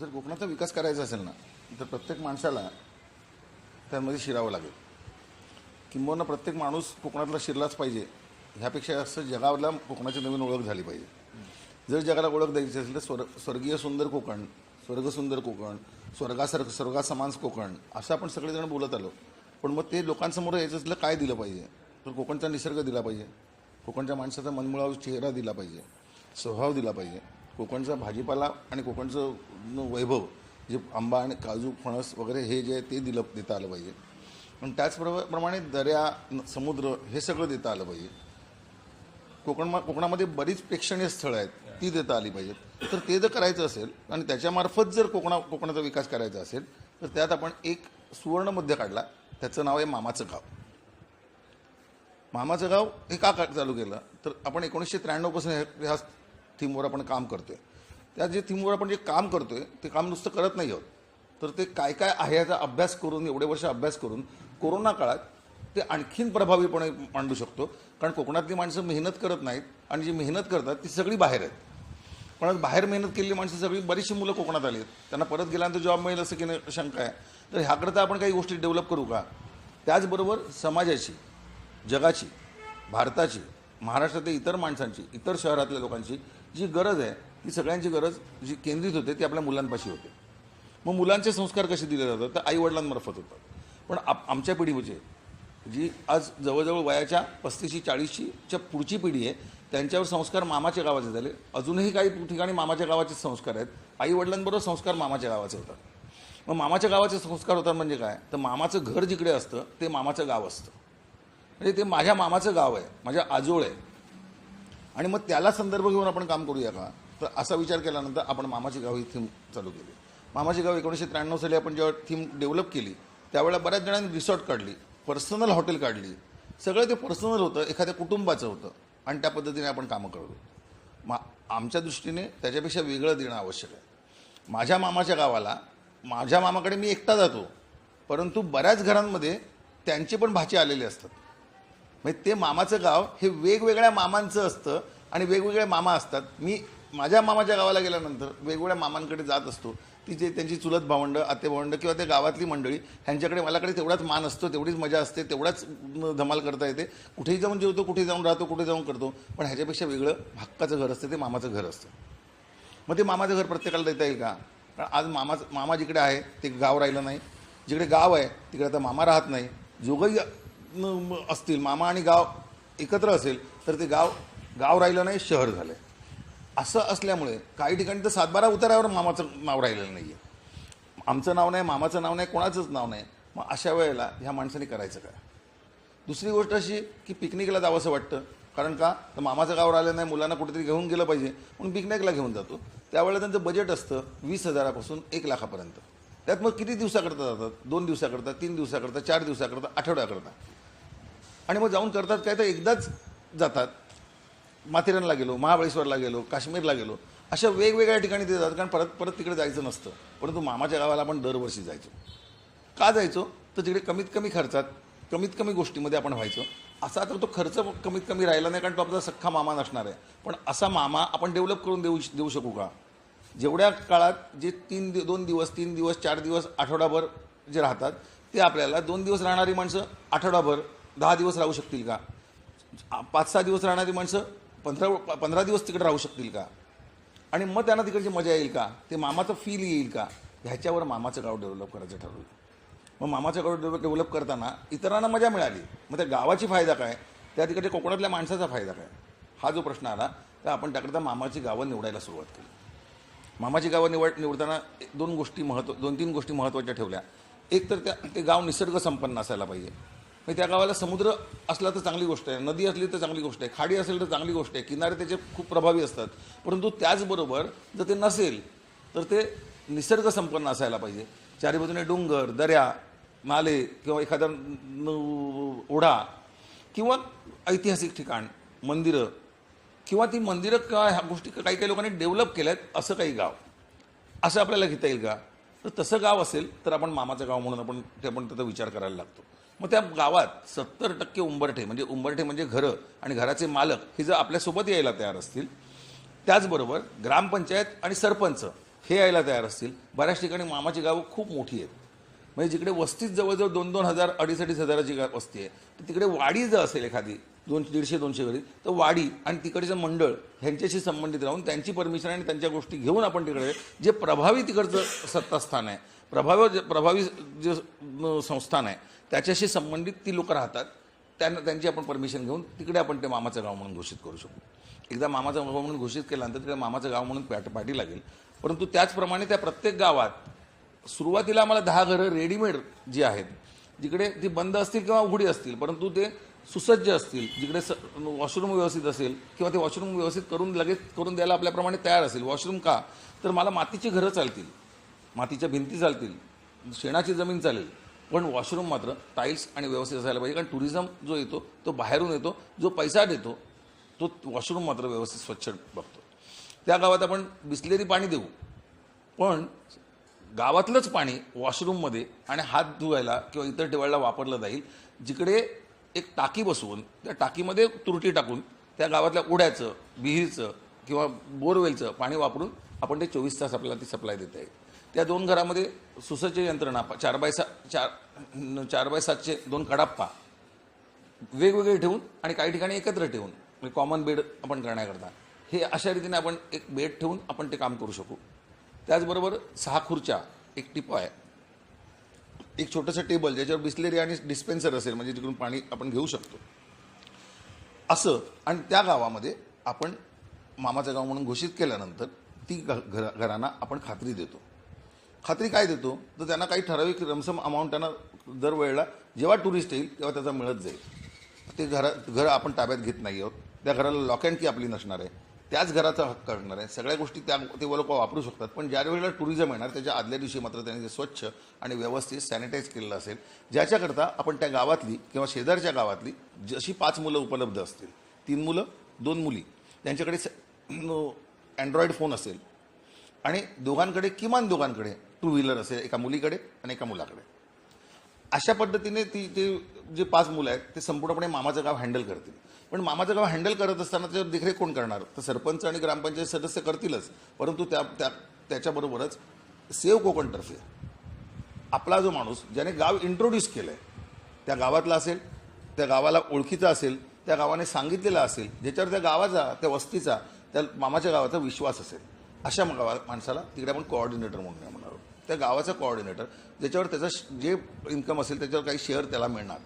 जर कोकणाचा विकास करायचा असेल ना तर प्रत्येक माणसाला त्यामध्ये शिरावं लागेल. किंबहुना प्रत्येक माणूस कोकणातला शिरलाच पाहिजे. ह्यापेक्षा जास्त जगाला कोकणाची नवीन ओळख झाली पाहिजे. जर जगाला ओळख द्यायची असेल तर स्वर स्वर्गीय सुंदर कोकण स्वर्गसुंदर कोकण स्वर्गासर स्वर्गासमान कोकण असं आपण सगळेजण बोलत आलो. पण मग ते लोकांसमोर यायचं असलं काय दिलं पाहिजे? तर कोकणचा निसर्ग दिला पाहिजे. कोकणच्या माणसाचा मनमुळाव चेहरा दिला पाहिजे. स्वभाव दिला पाहिजे. कोकणचा भाजीपाला आणि कोकणचं वैभव जे आंबा आणि काजू फणस वगैरे हे जे आहे ते दिलं देता आलं पाहिजे. पण त्याचप्रमाणे प्रमाणे दर्या समुद्र हे सगळं देता आलं पाहिजे. कोकण कोकणामध्ये बरीच प्रेक्षणीय स्थळं आहेत ती देता आली पाहिजेत. तर ते जर करायचं असेल आणि त्याच्यामार्फत जर कोकणा कोकणाचा विकास करायचा असेल तर त्यात आपण एक सुवर्ण मध्य काढला. त्याचं नाव आहे मामाचं गाव. मामाचं गाव हे का चालू केलं? तर आपण एकोणीसशे त्र्याण्णवपासून ह्या थीमवर आपण काम करतोय. त्या जे थीमवर आपण जे काम करतोय ते काम नुसतं करत नाही आहोत. तर ते काय काय आहे याचा अभ्यास करून एवढे वर्ष अभ्यास करून कोरोना काळात ते आणखीन प्रभावीपणे मांडू शकतो. कारण कोकणातली माणसं मेहनत करत नाहीत आणि जी मेहनत करतात ती सगळी बाहेर आहेत. पण आज बाहेर मेहनत केलेली माणसं सगळी बरीचशी मुलं कोकणात आली आहेत. त्यांना परत गेल्यानंतर जॉब मिळेल असं की नाही शंका आहे. तर ह्याकरता आपण काही गोष्टी डेव्हलप करू का? त्याचबरोबर समाजाची जगाची भारताची महाराष्ट्रातील इतर माणसांची इतर शहरातल्या लोकांची जी गरज आहे ती सगळ्यांची गरज जी केंद्रित होते ती आपल्या मुलांपाशी होते. मग मुलांचे संस्कार कसे दिले जातात? तर आईवडिलांमार्फत होतात. पण आप आमच्या पिढीमध्ये म्हणजे, जी आज जवळजवळ वयाच्या पस्तीसशी चाळीसशीच्या पुढची पिढी आहे त्यांच्यावर संस्कार मामाच्या गावाचे झाले. अजूनही काही ठिकाणी मामाच्या गावाचे संस्कार आहेत. आई वडिलांबरोबर संस्कार मामाच्या गावाचे होतात. मग मामाच्या गावाचे संस्कार होतात म्हणजे काय? तर मामाचं घर जिकडे असतं ते मामाचं गाव असतं. म्हणजे ते माझ्या मामाचं गाव आहे माझ्या आजोळ आहे. आणि मग त्याला संदर्भ घेऊन आपण काम करूया का? तर असा विचार केल्यानंतर आपण मामाची गाव ही थीम चालू केली. मामाची गाव एकोणीसशे त्र्याण्णव साली आपण जेव्हा थीम डेव्हलप केली त्यावेळेला बऱ्याच जणांनी रिसॉर्ट काढली पर्सनल हॉटेल काढली. सगळं ते पर्सनल होतं एखाद्या कुटुंबाचं होतं आणि त्या पद्धतीने आपण कामं करतो मा आमच्या दृष्टीने त्याच्यापेक्षा वेगळं देणं आवश्यक आहे. माझ्या मामाच्या गावाला माझ्या मामाकडे मी एकटा जातो परंतु बऱ्याच घरांमध्ये त्यांचे पण भाचे आलेले असतात. म्हणजे ते मामाचं गाव हे वेगवेगळ्या मामांचं असतं आणि वेगवेगळे मामा असतात. मी माझ्या मामाच्या गावाला गेल्यानंतर वेगवेगळ्या मामांकडे जात असतो. ती जे त्यांची चुलत भावंड आते भावंड किंवा त्या गावातली मंडळी ह्यांच्याकडे मलाकडे तेवढाच मान असतो तेवढीच मजा असते तेवढाच धमाल करता येते. कुठेही जाऊन जेवतो कुठे जाऊन राहतो कुठे जाऊन करतो. पण ह्याच्यापेक्षा वेगळं हक्काचं घर असतं ते मामाचं घर असतं. मग ते मामाचं घर प्रत्येकाला देता येईल का? कारण आज मामाचं मामा जिकडे आहे ते गाव राहिलं नाही. जिकडे गाव आहे तिकडे आता मामा राहत नाही. जोगही असतील. मामा आणि गाव एकत्र असेल तर ते गाव गाव राहिलं नाही शहर झालं असं असल्यामुळे काही ठिकाणी तर सातबारा उतारावर मामाचं नाव राहिलेलं नाही आहे आमचं नाव नाही मामाचं नाव नाही कोणाचंच नाव नाही. मग अशा वेळेला ह्या माणसाने करायचं काय? दुसरी गोष्ट अशी की पिकनिकला जावंसं वाटतं. कारण का? तर मामाचं गाव राहिलं नाही मुलांना कुठेतरी घेऊन गेलं पाहिजे. म्हणून पिकनिकला घेऊन जातो. त्यावेळेला त्यांचं बजेट असतं वीस हजारापासून एक लाखापर्यंत. त्यात मग किती दिवसाकरता जातात? दोन दिवसाकरता तीन दिवसाकरता चार दिवसाकरता आठवड्याकरता. आणि मग जाऊन करतात काय तर एकदाच जातात. माथेरानला गेलो महाबळेश्वरला गेलो काश्मीरला गेलो. अशा वेगवेगळ्या ठिकाणी ते जातात कारण परत परत तिकडे जायचं नसतं. परंतु मामाच्या गावाला आपण दरवर्षी जायचो. का जायचो? तर तिकडे कमीत कमी खर्चात कमीत कमी गोष्टीमध्ये आपण व्हायचो. असा तर तो खर्च कमीत कमी राहिला नाही कारण तो आपला सख्खा मामा नसणार आहे. पण असा मामा आपण डेव्हलप करून देऊ देऊ शकू का? जेवढ्या काळात जे तीन दि दोन दिवस तीन दिवस चार दिवस आठवडाभर जे राहतात ते आपल्याला दोन दिवस राहणारी माणसं आठवडाभर दहा दिवस राहू शकतील का? पाच सहा दिवस राहणारी माणसं पंधरा पंधरा दिवस तिकडे राहू शकतील का? आणि मग त्यांना तिकडची मजा येईल का? ते मामाचं फील येईल का? ह्याच्यावर मामाचं गाव डेव्हलप करायचं ठरवलं. मग मामाचं गाव डेव्हलप डेव्हलप करताना इतरांना मजा मिळाली. मग त्या गावाची फायदा काय? त्या तिकडे कोकणातल्या माणसाचा फायदा काय? हा जो प्रश्न आला तर आपण त्याकरता मामाची गावं निवडायला सुरुवात केली. मामाची गावं निवड निवडताना दोन गोष्टी महत्त्व दोन तीन गोष्टी महत्त्वाच्या ठेवल्या. एक तर त्या ते गाव निसर्ग संपन्न असायला पाहिजे. म्हणजे त्या गावाला समुद्र असला तर चांगली गोष्ट आहे नदी असली तर चांगली गोष्ट आहे खाडी असेल तर चांगली गोष्ट आहे किनारे त्याचे खूप प्रभावी असतात. परंतु त्याचबरोबर जर ते नसेल तर ते निसर्ग संपन्न असायला पाहिजे. चारी बाजूने डोंगर दऱ्या नाले किंवा एखादा न- ओढा किंवा ऐतिहासिक ठिकाण मंदिरं किंवा ती मंदिरं किंवा ह्या गोष्टी काही काही लोकांनी डेव्हलप केल्यात असं काही गाव. असं आपल्याला घेता येईल का? तर तसं गाव असेल तर आपण मामाचं गाव म्हणून आपण ते आपण त्याचा विचार करायला लागतो. मग त्या गावात सत्तर टक्के उंबरठे म्हणजे उंबरठे म्हणजे घरं आणि घराचे मालक हे जर आपल्यासोबत यायला तयार असतील त्याचबरोबर ग्रामपंचायत आणि सरपंच हे यायला तयार असतील बऱ्याच ठिकाणी मामाची गावं खूप मोठी आहेत. म्हणजे जिकडे वस्तीत जवळजवळ दोन दोन हजार अडीच अडीच हजाराची गा- वस्ती आहे तर तिकडे वाडी जर असेल एखादी दोन दीडशे दोनशे घरी तर वाडी आणि तिकडचं मंडळ ह्यांच्याशी संबंधित राहून त्यांची परमिशन आणि त्यांच्या गोष्टी घेऊन आपण तिकडे जे प्रभावी तिकडचं सत्तास्थान आहे प्रभावी प्रभावी जे संस्थान आहे त्याच्याशी संबंधित ती लोकं राहतात. त्यांना त्यांची आपण परमिशन घेऊन तिकडे आपण ते मामाचं गाव म्हणून घोषित करू शकू एकदा मामाचं गाव म्हणून घोषित केल्यानंतर तिकडे मामाचं गाव म्हणून पॅट पाठी लागेल. परंतु त्याचप्रमाणे त्या प्रत्येक गावात सुरुवातीला आम्हाला दहा घरं रेडीमेड जी आहेत जिकडे ती बंद असतील किंवा उघडी असतील परंतु ते सुसज्ज असतील जिकडे स वॉशरूम व्यवस्थित असेल किंवा ते वॉशरूम व्यवस्थित करून लगेच करून द्यायला आपल्याप्रमाणे तयार असेल. वॉशरूम का? तर मला मातीची घरं चालतील. मातीच्या भिंती चालतील. शेणाची जमीन चालेल. पण वॉशरूम मात्र टाईल्स आणि व्यवस्थित असायला पाहिजे. कारण टुरिझम जो येतो तो बाहेरून येतो जो पैसा देतो तो वॉशरूम मात्र व्यवस्थित स्वच्छ बघतो. त्या गावात आपण बिसलेरी पाणी देऊ. पण गावातलंच पाणी वॉशरूममध्ये आणि हात धुवायला किंवा इतर ठेवायला वापरलं जाईल. जिकडे एक टाकी बसवून त्या टाकीमध्ये तुरटी टाकून त्या गावातल्या उड्याचं विहिरीचं किंवा बोरवेलचं पाणी वापरून आपण ते चोवीस तास आपल्याला ती सप्लाय देता येईल. त्या दोन घरामध्ये सुसज्ज यंत्रणा चार बाय सा चार चार बाय सातचे दोन कडाप्पा. वेगवेगळे ठेवून आणि काही ठिकाणी एकत्र ठेवून. म्हणजे कॉमन बेड आपण करण्याकरता. हे अशा रीतीने आपण एक बेड ठेवून आपण ते काम करू शकू. त्याचबरोबर सहा खुर्च्या एक टिपाय एक छोटंसं टेबल ज्याच्यावर बिस्लेरी आणि डिस्पेन्सर असेल म्हणजे तिकडून पाणी आपण घेऊ शकतो. असं आणि त्या गावामध्ये आपण मामाचं गाव म्हणून घोषित केल्यानंतर ती घ घरांना आपण खात्री देतो. खात्री काय देतो? तर त्यांना काही ठराविक रमसम अमाऊंट त्यांना दरवेळेला जेव्हा टुरिस्ट येईल तेव्हा त्याचा मिळत जाईल. ते घरा घर आपण ताब्यात घेत नाही आहोत. त्या घराला लॉक अँड की आपली नसणार आहे. त्याच घराचा हक्क असणार आहे. सगळ्या गोष्टी त्या ते लोक वापरू शकतात. पण ज्या वेळेला टुरिझम येणार त्याच्या आदल्या दिवशी मात्र त्यांनी ते स्वच्छ आणि व्यवस्थित सॅनिटाईज केलेलं असेल. ज्याच्याकरता आपण त्या गावातली किंवा शेजारच्या गावातली जशी पाच मुलं उपलब्ध असतील तीन मुलं दोन मुली त्यांच्याकडे अँड्रॉइड फोन असेल आणि दोघांकडे किमान दोघांकडे टू व्हीलर असेल एका मुलीकडे आणि एका मुलाकडे. अशा पद्धतीने ती ते जे पाच मुलं आहेत ते संपूर्णपणे मामाचं गाव हँडल करतील. पण मामाचं गाव हँडल करत असताना त्याच्यावर देखरेख कोण करणार? तर सरपंच आणि ग्रामपंचायत सदस्य करतीलच. परंतु त्या त्या त्याच्याबरोबरच सेव कोकणतर्फे आपला जो माणूस ज्याने गाव इंट्रोड्यूस केलं आहे त्या गावातला असेल त्या गावाला ओळखीचा असेल त्या गावाने सांगितलेला असेल ज्याच्यावर त्या गावाचा त्या वस्तीचा त्या मामाच्या गावाचा विश्वास असेल अशा गावा माणसाला तिकडे आपण कोऑर्डिनेटर म्हणून त्या गावाचा कोऑर्डिनेटर ज्याच्यावर त्याचा श- जे इन्कम असेल त्याच्यावर काही शेअर त्याला मिळणार.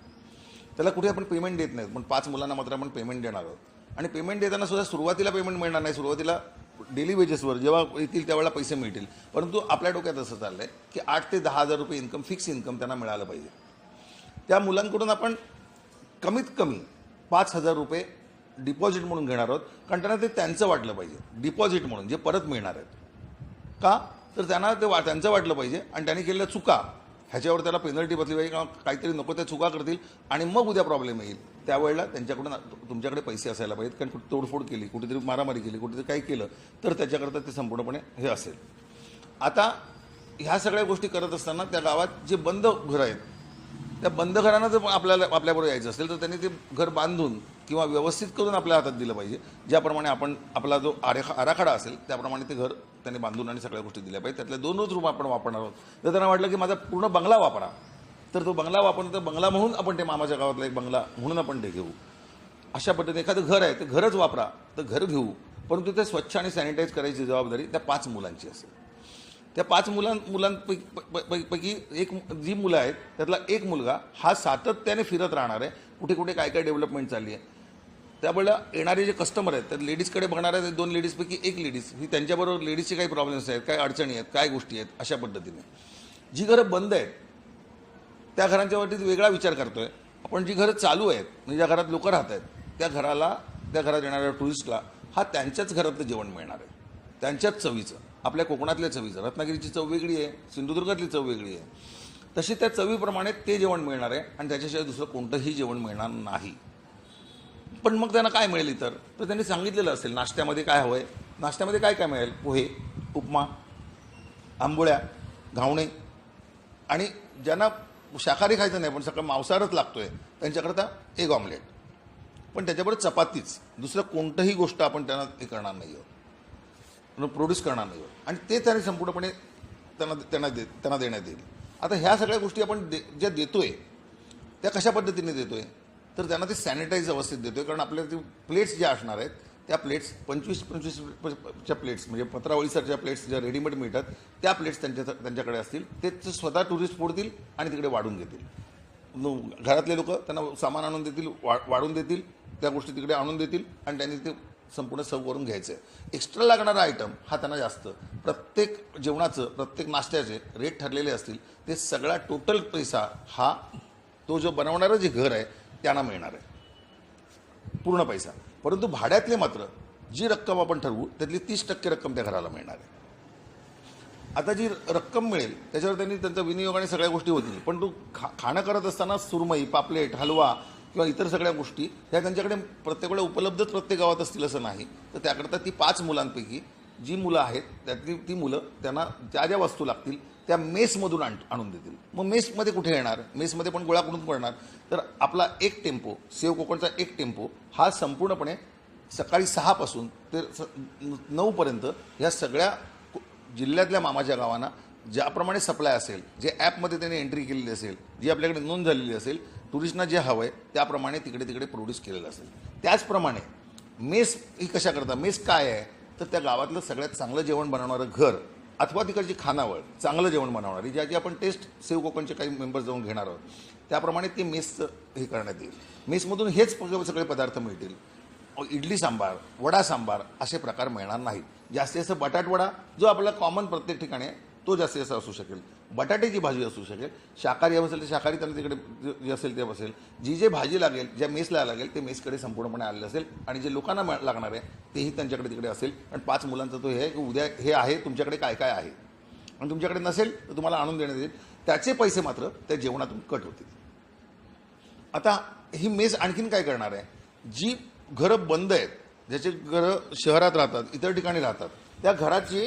त्याला कुठे आपण पेमेंट देत नाहीत. पण पाच मुलांना मात्र आपण पेमेंट देणार आहोत. आणि पेमेंट देताना सुद्धा सुरुवातीला पेमेंट मिळणार नाही. सुरुवातीला डेली वेजेसवर जेव्हा येतील त्यावेळेला पैसे मिळतील. परंतु आपल्या डोक्यात असं चाललं आहे की आठ ते दहा हजार रुपये इन्कम फिक्स इन्कम त्यांना मिळालं पाहिजे. त्या मुलांकडून आपण कमीत कमी पाच हजार रुपये डिपॉझिट म्हणून घेणार आहोत. कारण त्यांना ते त्यांचं वाटलं पाहिजे. डिपॉझिट म्हणून जे परत मिळणार आहेत. का? तर त्यांना ते वा त्यांचं वाटलं पाहिजे आणि त्यांनी केलेल्या चुका. ह्याच्यावर त्याला पेनल्टी बसली पाहिजे किंवा काहीतरी नको त्या चुका करतील आणि मग उद्या प्रॉब्लेम येईल. त्यावेळेला त्यांच्याकडून तुमच्याकडे पैसे असायला पाहिजेत कारण कुठे तोडफोड केली कुठेतरी मारामारी केली कुठेतरी काही केलं तर त्याच्याकरता ते संपूर्णपणे हे असेल. आता ह्या सगळ्या गोष्टी करत असताना त्या गावात जे बंद घरं आहेत त्या बंद घरांना जर आपल्याला आपल्याबरोबर यायचं असेल तर त्यांनी ते घर बांधून किंवा व्यवस्थित करून आपल्या हातात दिलं पाहिजे. ज्याप्रमाणे आपण आपला जो आरेखा आराखडा असेल त्याप्रमाणे ते घर त्यांनी बांधून आणि सगळ्या गोष्टी दिल्या पाहिजे. त्यातल्या दोनच रूम आपण वापरणार आहोत. जर त्यांना वाटलं की माझा पूर्ण बंगला वापरा तर तो बंगला वापरणं तर बंगला म्हणून आपण ते मामाच्या गावातला एक बंगला म्हणून आपण ते घेऊ. अशा पद्धतीने एखादं घर आहे ते घरच वापरा तर घर घेऊ. परंतु ते स्वच्छ आणि सॅनिटाईज करायची जबाबदारी त्या पाच मुलांची असेल. त्या पाच मुलां मुलांपैकी प- प- पैकी एक जी मुलं आहेत त्यातला एक मुलगा हा सातत्याने फिरत राहणार आहे. कुठे कुठे काय काय डेव्हलपमेंट चालली आहे. त्यामुळे येणारे जे कस्टमर आहेत तर लेडीजकडे बघणाऱ्या दोन लेडीजपैकी एक लेडीज ही त्यांच्याबरोबर लेडीजचे काही प्रॉब्लेम्स आहेत काय अडचणी आहेत काय गोष्टी आहेत अशा पद्धतीने. जी घरं बंद आहेत त्या घरांच्या बाबतीत वेगळा विचार करतोय. आपण जी घरं चालू आहेत म्हणजे ज्या घरात लोक राहत आहेत त्या घराला त्या घरात येणाऱ्या टुरिस्टला हा त्यांच्याच घरातलं जेवण मिळणार आहे. त्यांच्याच चवीचं आपल्या कोकणातल्या चवीचं. रत्नागिरीची चव वेगळी आहे सिंधुदुर्गातली चव वेगळी आहे. तशी त्या चवीप्रमाणे ते जेवण मिळणार आहे आणि त्याच्याशिवाय दुसरं कोणतंही जेवण मिळणार नाही. पण मग त्यांना काय मिळेल इतर? तर त्यांनी सांगितलेलं असेल नाश्त्यामध्ये काय हवं आहे नाश्त्यामध्ये काय काय मिळेल? पोहे उपमा आंबोळ्या घावणे. आणि ज्यांना शाकाहारी खायचं नाही पण सगळं मांसाहारच लागतो आहे त्यांच्याकरता एक ऑमलेट पण त्याच्याबरोबर चपातीच. दुसरं कोणतंही गोष्ट आपण त्यांना हे करणार नाही आहोत प्रोड्यूस करणार नाही आणि ते त्यांनी संपूर्णपणे त्यांना त्यांना दे त्यांना देण्यात येईल. आता ह्या सगळ्या गोष्टी आपण दे ज्या देतो आहे त्या कशा पद्धतीने देतो आहे तर त्यांना ते सॅनिटाईज अवस्थेत देतोय कारण आपल्या ते प्लेट्स ज्या असणार आहेत त्या प्लेट्स पंचवीस पंचवीस च्या प्लेट्स म्हणजे पत्रावळीसारख्या प्लेट्स ज्या रेडीमेड मिळतात त्या प्लेट्स त्यांच्या त्यांच्याकडे असतील. ते स्वतः टुरिस्ट फोडतील आणि तिकडे वाढून घेतील. घरातले लोक त्यांना सामान आणून देतील वा वाढून देतील त्या गोष्टी तिकडे आणून देतील आणि त्यांनी ते संपूर्ण सर्व करून घ्यायचं आहे एक्स्ट्रा लागणारा आयटम हा त्यांना जास्त. प्रत्येक जेवणाचं प्रत्येक नाश्त्याचे रेट ठरलेले असतील ते सगळा टोटल पैसा हा तो जो बनवणारं जे घर आहे त्यांना मिळणार आहे. पूर्ण पैसा. परंतु भाड्यातले मात्र जी रक्कम आपण ठरवू त्यातली तीस टक्के रक्कम त्या घराला मिळणार आहे. आता जी रक्कम मिळेल त्याच्यावर त्यांनी त्यांचा विनियोग आणि सगळ्या गोष्टी होतील. पण तू खा खाणं करत असताना सुरमई पापलेट हलवा किंवा इतर सगळ्या गोष्टी ह्या त्यांच्याकडे प्रत्येक वेळेला उपलब्धच प्रत्येक गावात असतील असं नाही. तर त्याकरता ती पाच मुलांपैकी जी मुलं आहेत त्यातली ती मुलं त्यांना ज्या ज्या वस्तू लागतील त्या मेसमधून आण आणून देतील. मग मेसमध्ये कुठे येणार? मेसमध्ये पण गोळा करून पडणार? तर आपला एक टेम्पो सेव कोकणचा एक टेम्पो हा संपूर्णपणे सकाळी सहापासून ते स- नऊपर्यंत ह्या सगळ्या जिल्ह्यातल्या मामाच्या गावांना ज्याप्रमाणे सप्लाय असेल जे ॲपमध्ये त्याने एंट्री केलेली असेल जी आपल्याकडे नोंद झालेली असेल टुरिस्टना जे हवं आहे त्याप्रमाणे तिकडे तिकडे प्रोड्यूस केलेलं असेल. त्याचप्रमाणे मेस ही कशा करता? मेस काय आहे? तर त्या गावातलं सगळ्यात चांगलं जेवण बनवणारं घर अथवा तिकडची खानावळ चांगलं जेवण बनवणारी ज्याची आपण टेस्ट सेव कोकणचे काही मेंबर्स जाऊन घेणार आहोत त्याप्रमाणे ते मेसचं हे करण्यात येईल. मेसमधून हेच सगळे पदार्थ मिळतील. इडली सांबार वडा सांबार असे प्रकार मिळणार नाहीत. जास्तीत जास्त बटाटवडा जो आपला कॉमन प्रत्येक ठिकाणी तो जास्तीत जास्त असू शकेल. बटाट्याची भाजी असू शकेल शाकाहारी हवं असेल तर शाकाहारी त्यांना तिकडे जे- असेल ते असेल. जी जे भाजी लागेल ज्या मेसला लागेल ते मेसकडे संपूर्णपणे आलेलं असेल आणि जे लोकांना लागणार आहे तेही त्यांच्याकडे तिकडे असेल. आणि पाच मुलांचं तो हे की उद्या हे आहे तुमच्याकडे काय काय आहे. आणि तुमच्याकडे नसेल तर तुम्हाला आणून देण्यात येईल. त्याचे पैसे मात्र त्या जेवणातून कट होतील. आता ही मेस आणखीन काय करणार आहे? जी घरं बंद आहेत ज्याचे घरं शहरात राहतात इतर ठिकाणी राहतात त्या घराची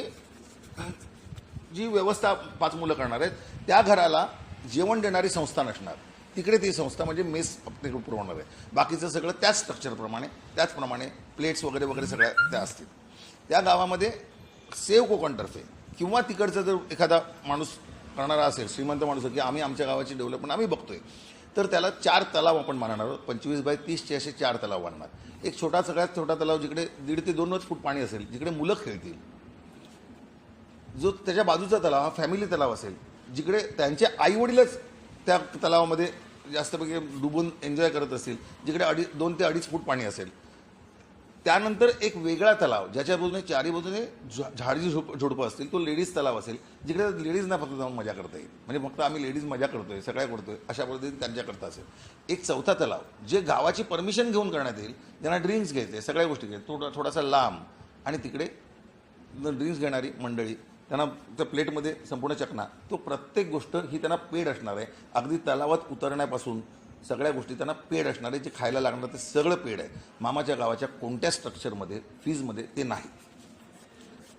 जी व्यवस्था पाच मुलं करणार आहेत त्या घराला जेवण देणारी संस्था नसणार. तिकडे ती संस्था म्हणजे मेस पुरवणार आहे. बाकीचं सगळं त्याच स्ट्रक्चरप्रमाणे त्याचप्रमाणे प्लेट्स वगैरे वगैरे सगळ्या त्या असतील. त्या गावामध्ये सेव कोकणतर्फे किंवा तिकडचा जर एखादा माणूस करणारा असेल श्रीमंत माणूस की आम्ही आमच्या गावाची डेव्हलपमेंट आम्ही बघतोय तर त्याला चार तलाव आपण मानणार आहोत. पंचवीस बाय तीसचे असे चार तलाव मानणार. एक छोटा सगळ्यात छोटा तलाव जिकडे दीड ते दोनच फूट पाणी असेल जिकडे मुलं खेळतील जो त्याच्या बाजूचा तलाव हा फॅमिली तलाव असेल जिकडे त्यांचे आईवडीलच त्या तलावामध्ये जास्तपैकी डुबून एन्जॉय करत असतील जिकडे अडी दोन ते अडीच फूट पाणी असेल. त्यानंतर एक वेगळा तलाव ज्याच्या बाजूने चारी बाजूने झा- झाडी झोप झुडपं असतील तो लेडीज तलाव असेल जिकडे लेडीजना फक्त जाऊन मजा करता येईल. म्हणजे फक्त आम्ही लेडीज मजा करतोय सगळ्या करतोय अशा पद्धतीने त्यांच्याकरता असेल. एक चौथा तलाव जे गावाची परमिशन घेऊन करण्यात येईल ज्यांना ड्रिंक्स घ्यायचे सगळ्या गोष्टी घ्यायचे थोडा थोडासा लांब आणि तिकडे ड्रिंक्स घेणारी मंडळी त्यांना त्या प्लेटमध्ये संपूर्ण चकना तो प्रत्येक गोष्ट ही त्यांना पेड असणार आहे. अगदी तलावात उतरण्यापासून सगळ्या गोष्टी त्यांना पेड असणार आहे. जे खायला लागणार ते सगळं पेड आहे. मामाच्या गावाच्या कोणत्या स्ट्रक्चरमध्ये फीजमध्ये ते नाही.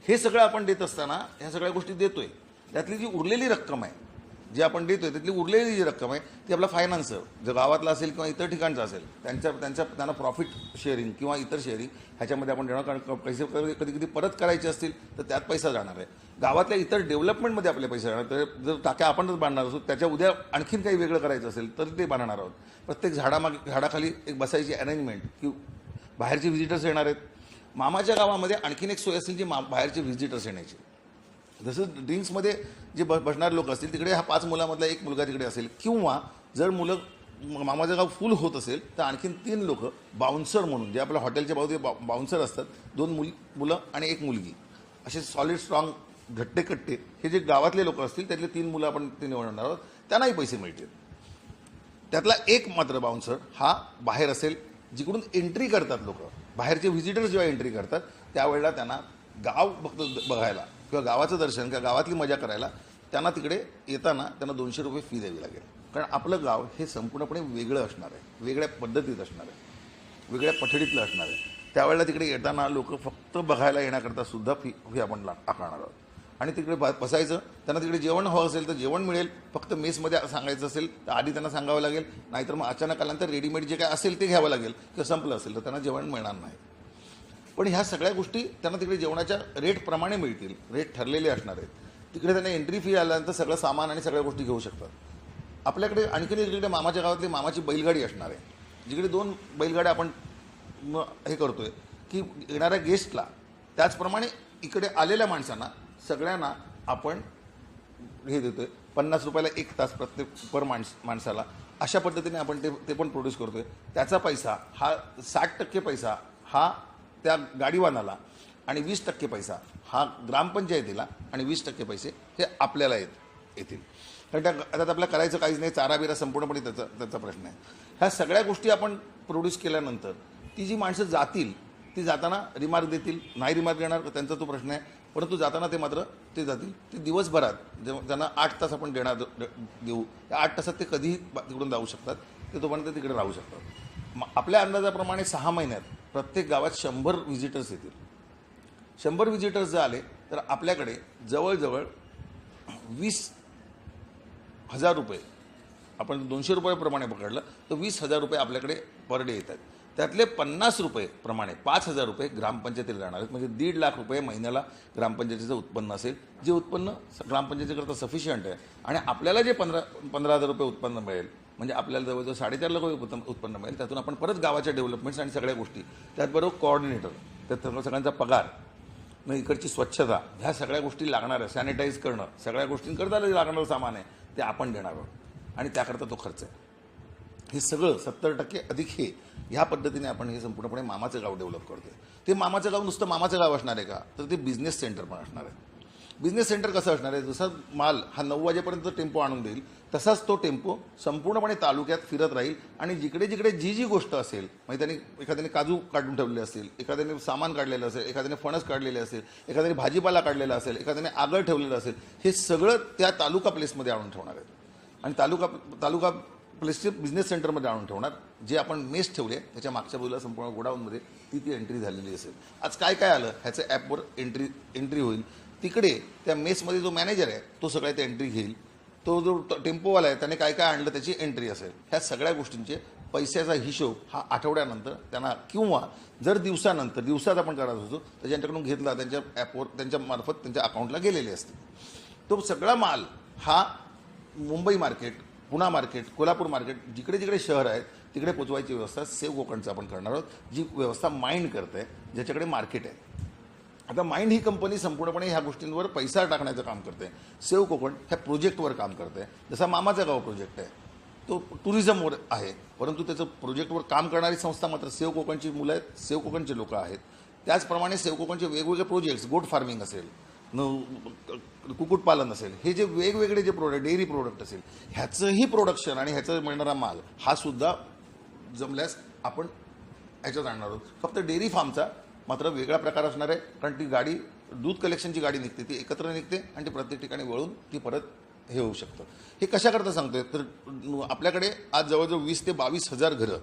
हे सगळं आपण देत असताना ह्या सगळ्या गोष्टी देतोय. त्यातली जी उरलेली रक्कम आहे जी आपण देतोय त्यातली उरलेली जी रक्कम आहे ती आपला फायनान्स जर गावातला असेल किंवा इतर ठिकाणचं असेल त्यांच्या त्यांच्या त्यांना प्रॉफिट शेअरिंग किंवा इतर शेअरिंग ह्याच्यामध्ये आपण देणार. कारण पैसे कधी कधी परत करायचे असतील तर त्यात पैसा जाणार आहे. गावातल्या इतर डेव्हलपमेंटमध्ये आपले पैसे जाणार तर जर टाक्या आपणच बांधणार असू त्याच्या उद्या आणखीन काही वेगळं करायचं असेल तर ते बांधणार आहोत. प्रत्येक झाडामागे झाडाखाली एक बसायची अरेंजमेंट की बाहेरचे व्हिजिटर्स येणार आहेत. मामाच्या गावामध्ये आणखीन एक सोय असेल जी मा बाहेरचे व्हिजिटर्स येण्याची. जसं ड्रिंक्समध्ये जे ब बसणारे लोक असतील तिकडे हा पाच मुलामधला एक मुलगा तिकडे असेल. किंवा जर मुलं मामाचं गाव फुल होत असेल तर आणखीन तीन लोक बाउन्सर म्हणून जे आपल्या हॉटेलच्या बाजूचे बा बाउन्सर असतात दोन मुल मुलं आणि एक मुलगी. असे सॉलिड स्ट्रॉंग घट्टे कट्टे हे जे गावातले लोक असतील त्यातले तीन मुलं आपण ते निवडणार आहोत त्यांनाही पैसे मिळतील. त्यातला एक मात्र बाउन्सर हा बाहेर असेल जिकडून एंट्री करतात लोक. बाहेरचे व्हिजिटर्स जेव्हा एंट्री करतात त्यावेळेला त्यांना गाव फक्त बघायला किंवा गावाचं दर्शन किंवा गावातली मजा करायला त्यांना तिकडे येताना त्यांना दोनशे रुपये फी द्यावी लागेल. कारण आपलं गाव हे संपूर्णपणे वेगळं असणार आहे वेगळ्या पद्धतीत असणार आहे वेगळ्या पठडीतलं असणार आहे. त्यावेळेला तिकडे येताना लोक फक्त बघायला येण्याकरता सुद्धा फी फी आपण ला- आकारणार आहोत. आणि तिकडे बसायचं. त्यांना तिकडे जेवण हवं असेल तर जेवण मिळेल. फक्त मेसमध्ये सांगायचं असेल तर आधी त्यांना सांगावं लागेल. नाहीतर मग अचानक आल्यानंतर रेडीमेड जे काय असेल ते घ्यावं लागेल. किंवा संपलं असेल तर त्यांना जेवण मिळणार नाही. पण ह्या सगळ्या गोष्टी त्यांना तिकडे जेवणाच्या रेटप्रमाणे मिळतील. रेट ठरलेले असणार आहेत. तिकडे त्यांना एंट्री फी आल्यानंतर सगळं सामान आणि सगळ्या गोष्टी घेऊ शकतात. आपल्याकडे आणखीन इकडे मामाच्या गावातली मामाची बैलगाडी असणार आहे. जिकडे दोन बैलगाड्या आपण हे करतोय की येणाऱ्या गेस्टला त्याचप्रमाणे इकडे आलेल्या माणसांना सगळ्यांना आपण हे देतोय. पन्नास रुपयाला एक तास प्रत्येक पर माणस माणसाला. अशा पद्धतीने आपण ते ते पण प्रोड्यूस करतोय. त्याचा पैसा हा साठ टक्के पैसा हा त्या गाडीवानाला आणि वीस टक्के पैसा हा ग्रामपंचायतीला आणि वीस टक्के पैसे हे आपल्याला येत येतील. कारण त्या त्यात आपल्याला करायचं काहीच नाही चारा बिरा संपूर्णपणे त्याचा त्याचा प्रश्न आहे. ह्या सगळ्या गोष्टी आपण प्रोड्यूस केल्यानंतर ती जी माणसं जातील ती जाताना रिमार्क देतील नाही रिमार्क देणार त्यांचा तो प्रश्न आहे. परंतु जाताना ते मात्र ते जातील. ते दिवसभरात जेव्हा त्यांना आठ तास आपण देणार देऊ त्या आठ तासात ते कधीही तिकडून जाऊ शकतात. ते तोपर्यंत तिकडे राहू शकतात. आपल्या अंदाजाप्रमाणे सहा महिन्यात प्रत्येक गावात शंभर व्हिजिटर्स येतील. शंभर व्हिजिटर्स जर आले तर आपल्याकडे जवळजवळ वीस हजार रुपये आपण दोनशे रुपयाप्रमाणे पकडलं तर वीस हजार रुपये आपल्याकडे पर डे येतात. त्यातले पन्नास रुपये प्रमाणे पाच हजार रुपये ग्रामपंचायतीला जाणार आहेत. म्हणजे दीड लाख रुपये महिन्याला ग्रामपंचायतीचं उत्पन्न असेल. जे उत्पन्न ग्रामपंचायतीकरता सफिशियंट आहे. आणि आपल्याला जे पंधरा पंधरा हजार रुपये उत्पन्न मिळेल म्हणजे आपल्याला जवळजवळ साडेचार लाख रुपये उत्पन्न उत्पन्न मिळेल त्यातून आपण परत गावाच्या डेव्हलपमेंट्स आणि सगळ्या गोष्टी त्याचबरोबर कोऑर्डिनेटर त्यात सगळ्यांचा पगार मग इकडची स्वच्छता ह्या सगळ्या गोष्टी लागणार आहे. सॅनिटाईज करणं सगळ्या गोष्टींकरता जे लागणारं सामान आहे ते आपण देणार आहोत. आणि त्याकरता तो खर्च आहे. हे सगळं सत्तर टक्के अधिक हे ह्या पद्धतीने आपण हे संपूर्णपणे मामाचं गाव डेव्हलप करतोय. ते मामाचं गाव नुसतं मामाचं गाव असणार आहे का? तर ते बिझनेस सेंटर पण असणार आहे. बिझनेस सेंटर कसं असणार आहे? जसा माल हा नऊ वाजेपर्यंत टेम्पो आणून देईल तसाच तो टेम्पो संपूर्णपणे तालुक्यात फिरत राहील आणि जिकडे जिकडे जी जी गोष्ट असेल म्हणजे त्यांनी एखाद्याने काजू काढून ठेवले असेल एखाद्याने सामान काढलेलं असेल एखाद्याने फणस काढलेले असेल एखाद्याने भाजीपाला काढलेला असेल एखाद्याने आगळ ठेवलेलं असेल हे सगळं त्या तालुका प्लेसमध्ये आणून ठेवणार आहेत. आणि तालुका तालुका प्लेसचे बिझनेस सेंटरमध्ये आणून ठेवणार. जे आपण मेस ठेवले त्याच्या मागच्या बाजूला संपूर्ण गोडाऊनमध्ये ती ती एंट्री झालेली असेल. आज काय काय आलं ह्याचं ॲपवर एंट्री एंट्री होईल. तिकडे त्या मेसमध्ये जो मॅनेजर आहे तो सगळ्या त्या एंट्री घेईल. तो जो टेम्पोवाला आहे त्याने काय काय आणलं त्याची एंट्री असेल. ह्या सगळ्या गोष्टींचे पैशाचा हिशोब हा आठवड्यानंतर त्यांना किंवा जर दिवसानंतर दिवसात आपण करत होतो तर ज्यांच्याकडून घेतला त्यांच्या ॲपवर त्यांच्या मार्फत त्यांच्या अकाउंटला गेलेले असते तो सगळा माल हा Mumbai market Pune market Kolhapur market जिकडे जिकडे शहर आहेत तिकडे पोचवायची व्यवस्था सेव कोकणचं आपण करणार आहोत जी व्यवस्था माइंड करते ज्याच्याकडे मार्केट आहे. आता माइंड ही कंपनी संपूर्णपणे ह्या गोष्टींवर पैसा टाकण्याचं काम करते. सेव कोकण ह्या प्रोजेक्टवर काम करते. जसा मामाचा गाव प्रोजेक्ट आहे तो टुरिझमवर आहे परंतु त्याचं प्रोजेक्टवर काम करणारी संस्था मात्र सेव कोकणची मुलं आहेत सेव कोकणचे लोक आहेत. त्याचप्रमाणे सेव कोकणचे वेगवेगळे प्रोजेक्ट्स गोट फार्मिंग असेल न कुक्कुटपालन असेल हे जे वेगवेगळे जे प्रोडक्ट डेअरी प्रोडक्ट असेल ह्याचंही प्रोडक्शन आणि ह्याचं मिळणारा माल हा सुद्धा जमल्यास आपण ह्याच्यात आणणार आहोत. फक्त डेअरी फार्मचा मात्र वेगळा प्रकार असणार आहे कारण ती गाडी दूध कलेक्शनची गाडी निघते ती एकत्र निघते आणि ती प्रत्येक ठिकाणी वळून ती परत हे होऊ शकतं. हे कशाकरता सांगतोय? तर आपल्याकडे आज जवळजवळ वीस ते बावीस हजार घरं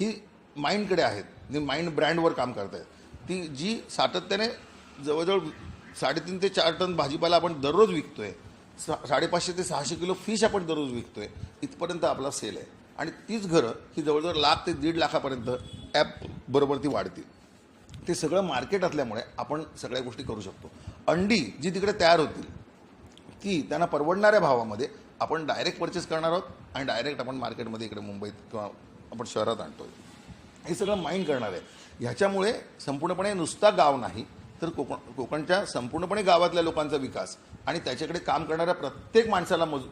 ही माइंडकडे आहेत. जी माइंड ब्रँडवर काम करत आहेत ती जी सातत्याने जवळजवळ साडेतीन ते चार टन भाजीपाला आपण दररोज विकतोय. सा साडेपाचशे ते सहाशे किलो फिश आपण दररोज विकतोय. इथपर्यंत आपला सेल आहे. आणि तीच घरं ही जवळजवळ लाख ते दीड लाखापर्यंत ॲप बरोबर ती वाढतील. ते सगळं मार्केट असल्यामुळे आपण सगळ्या गोष्टी करू शकतो. अंडी जी तिकडे तयार होतील ती त्यांना परवडणाऱ्या भावामध्ये आपण डायरेक्ट परचेस करणार आहोत आणि डायरेक्ट आपण मार्केटमध्ये इकडे मुंबईत किंवा आपण शहरात आणतोय. हे सगळं माइंड करणार आहे. ह्याच्यामुळे संपूर्णपणे नुसता गाव नाही तर कोकण कोकणच्या संपूर्णपणे गावातल्या लोकांचा विकास आणि त्याच्याकडे काम करणाऱ्या प्रत्येक माणसाला मज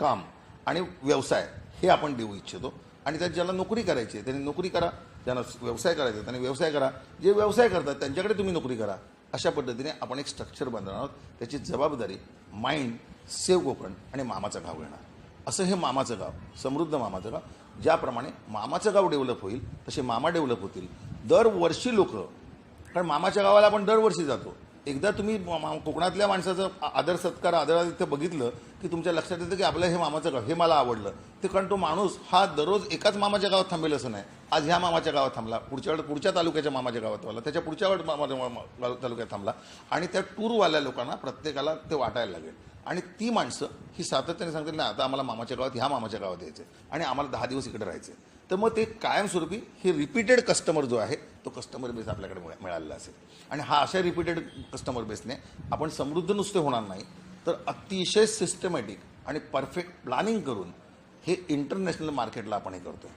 काम आणि व्यवसाय हे आपण देऊ इच्छितो. आणि त्यात ज्याला नोकरी करायची आहे त्यांनी नोकरी करा ज्यांना व्यवसाय करायचा आहे त्यांनी व्यवसाय करा. जे व्यवसाय करतात त्यांच्याकडे तुम्ही नोकरी करा. अशा पद्धतीने आपण एक स्ट्रक्चर बांधणार आहोत. त्याची जबाबदारी माइंड सेव कोकण आणि मामाचं गाव घेणार. असं हे मामाचं गाव समृद्ध मामाचं गाव. ज्याप्रमाणे मामाचं गाव डेव्हलप होईल तसे मामा डेव्हलप होतील. दरवर्षी लोक कारण मामाच्या गावाला आपण दरवर्षी जातो. एकदा तुम्ही मा- कोकणातल्या माणसाचं आदर सत्कार आदरातिथ्य बघितलं की तुमच्या लक्षात येतं की आपलं हे मामाचं गाव हे मला आवडलं. ते कारण तो माणूस हा दररोज एकाच मामाच्या गावात थांबेल असं नाही. आज ह्या मामाच्या गावात थांबला पुढच्या वेळ पुढच्या तालुक्याच्या मामाच्या गावात आला त्याच्या पुढच्या वेळ मामाच्या मा- तालुक्यात थांबला. आणि त्या टूरवाल्या लोकांना प्रत्येकाला ते वाटायला लागेल. आणि ती माणसं ही सातत्याने सांगतील ना आता आम्हाला मामाच्या गावात ह्या मामाच्या गावात यायचं आणि आम्हाला दहा दिवस इकडे राहायचे तर मग ते कायमस्वरूपी हे रिपीटेड कस्टमर जो आहे तो कस्टमर बेस आपल्याकडे मिळालेला असेल. आणि हा अशा रिपीटेड कस्टमर बेसने आपण समृद्ध नुसते होणार नाही तर अतिशय सिस्टमॅटिक आणि परफेक्ट प्लॅनिंग करून हे इंटरनॅशनल मार्केटला आपण हे करतो आहे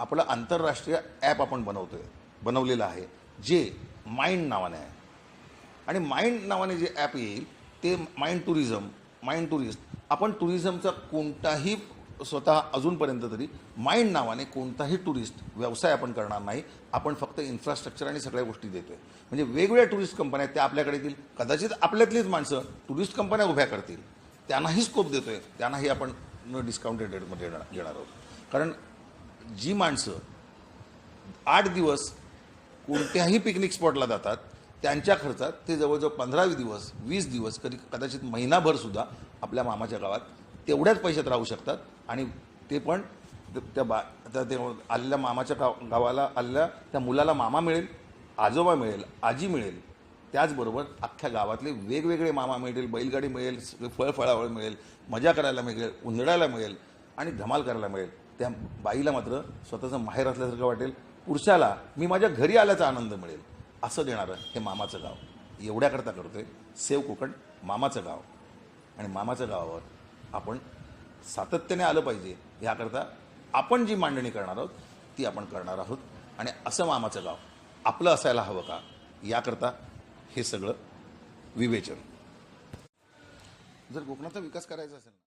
आपलं आंतरराष्ट्रीय ॲप आपण बनवतो आहे बनवलेलं आहे जे माइंड नावाने आहे. आणि माइंड नावाने जे ॲप येईल ते माइंड टुरिझम माइंड टुरिस्ट आपण टुरिझमचा कोणताही स्वतः अजूनपर्यंत तरी माइंड नावाने कोणताही टुरिस्ट व्यवसाय आपण करणार नाही. आपण फक्त इन्फ्रास्ट्रक्चर आणि सगळ्या गोष्टी देतोय. म्हणजे वेगवेगळ्या टुरिस्ट कंपन्या आहेत त्या आपल्याकडे येतील. कदाचित आपल्यातलीच माणसं टुरिस्ट कंपन्या उभ्या करतील. त्यांनाही स्कोप देतोय. त्यांनाही आपण न डिस्काउंटेड रेटमध्ये देणार देणार आहोत. कारण जी माणसं आठ दिवस कोणत्याही पिकनिक स्पॉटला जातात त्यांच्या खर्चात ते जवळजवळ पंधरा दिवस वीस दिवस कधी कदाचित महिनाभर सुद्धा आपल्या मामाच्या गावात तेवढ्याच पैशात राहू शकतात. आणि ते पण त्या बा त्या ते आलेल्या मामाच्या गाव गावाला आलेल्या त्या मुलाला मामा मिळेल आजोबा मिळेल आजी मिळेल. त्याचबरोबर अख्ख्या गावातले वेगवेगळे मामा मिळेल बैलगाडी मिळेल फळफळावळ मिळेल मजा करायला मिळेल उंदडायला मिळेल आणि धमाल करायला मिळेल. त्या बाईला मात्र स्वतःचं माहेर असल्यासारखं वाटेल. पुरुषाला मी माझ्या घरी आल्याचा आनंद मिळेल असं देणारं हे मामाचं गाव. एवढ्याकरता करतो आहे सेव कोकण मामाचं गाव. आणि मामाच्या गावावर आपण सातत्याने आलं पाहिजे याकरता आपण जी मांडणी करणार आहोत ती आपण करणार आहोत. आणि असं मामाचं गाव आपलं असायला हवं का? याकरता हे सगळं विवेचन. जर कोकणाचा विकास करायचा असेल